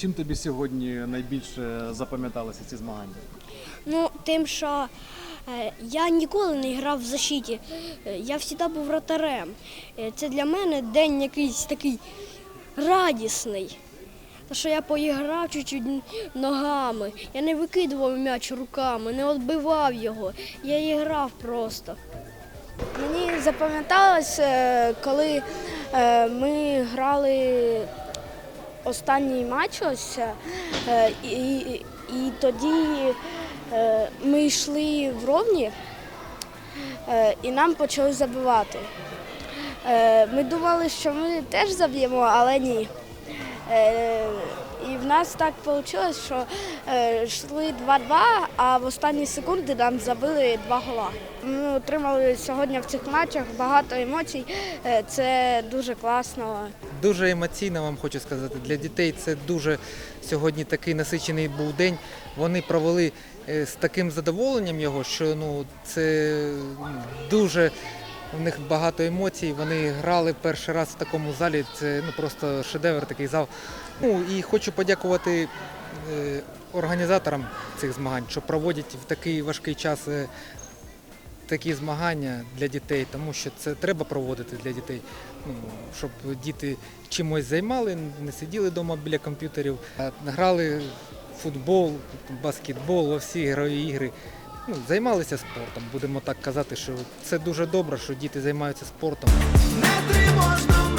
Чим тобі сьогодні найбільше запам'яталися ці змагання? Ну, тим, що е, я ніколи не грав в защиті. Е, Я завжди був вратарем. Е, Це для мене день якийсь такий радісний. Та що я поіграв чуть-чуть ногами, я не викидував м'яч руками, не відбивав його. Я грав просто. Мені запам'яталось, коли ми грали останній матч ось, е, і, і тоді е, ми йшли в ровні е, і нам почали забивати. Ми думали, що ми теж заб'ємо, але ні. Нас так вийшло, що е, йшли 2-2, а в останні секунди нам забили два гола. Ми отримали сьогодні в цих матчах багато емоцій. Е, Це дуже класно. Дуже емоційно вам хочу сказати. Для дітей це дуже сьогодні такий насичений був день. Вони провели е, з таким задоволенням його, що ну це дуже у них багато емоцій. Вони грали перший раз в такому залі. Це ну просто шедевр такий зал. Ну і хочу подякувати е, організаторам цих змагань, що проводять в такий важкий час. е, Такі змагання для дітей, тому що це треба проводити для дітей, ну, щоб діти чимось займали, не сиділи вдома біля комп'ютерів, а грали в футбол, баскетбол, всі ігрові ігри. Ну, займалися спортом, будемо так казати, що це дуже добре, що діти займаються спортом. Не тривожно